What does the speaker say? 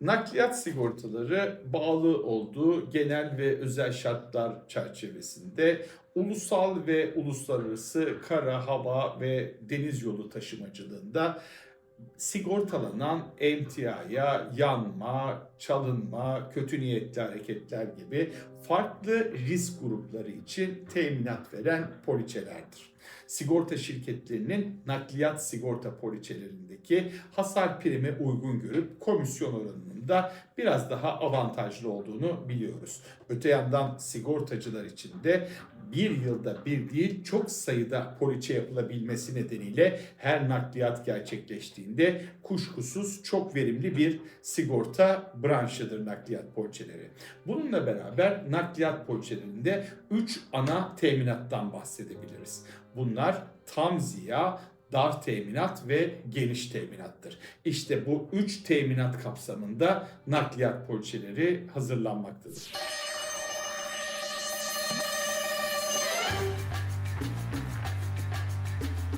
Nakliyat sigortaları bağlı olduğu genel ve özel şartlar çerçevesinde ulusal ve uluslararası kara, hava ve deniz yolu taşımacılığında sigortalanan emtiaya, yanma, çalınma, kötü niyetli hareketler gibi farklı risk grupları için teminat veren poliçelerdir. Sigorta şirketlerinin nakliyat sigorta poliçelerindeki hasar primi uygun görüp komisyon oranının da biraz daha avantajlı olduğunu biliyoruz. Öte yandan sigortacılar için de bir yılda bir değil çok sayıda poliçe yapılabilmesi nedeniyle her nakliyat gerçekleştiğinde kuşkusuz çok verimli bir sigorta branşıdır nakliyat poliçeleri. Bununla beraber nakliyat poliçelerinde 3 ana teminattan bahsedebiliriz. Bunlar tam ziya, dar teminat ve geniş teminattır. İşte bu üç teminat kapsamında nakliyat poliçeleri hazırlanmaktadır.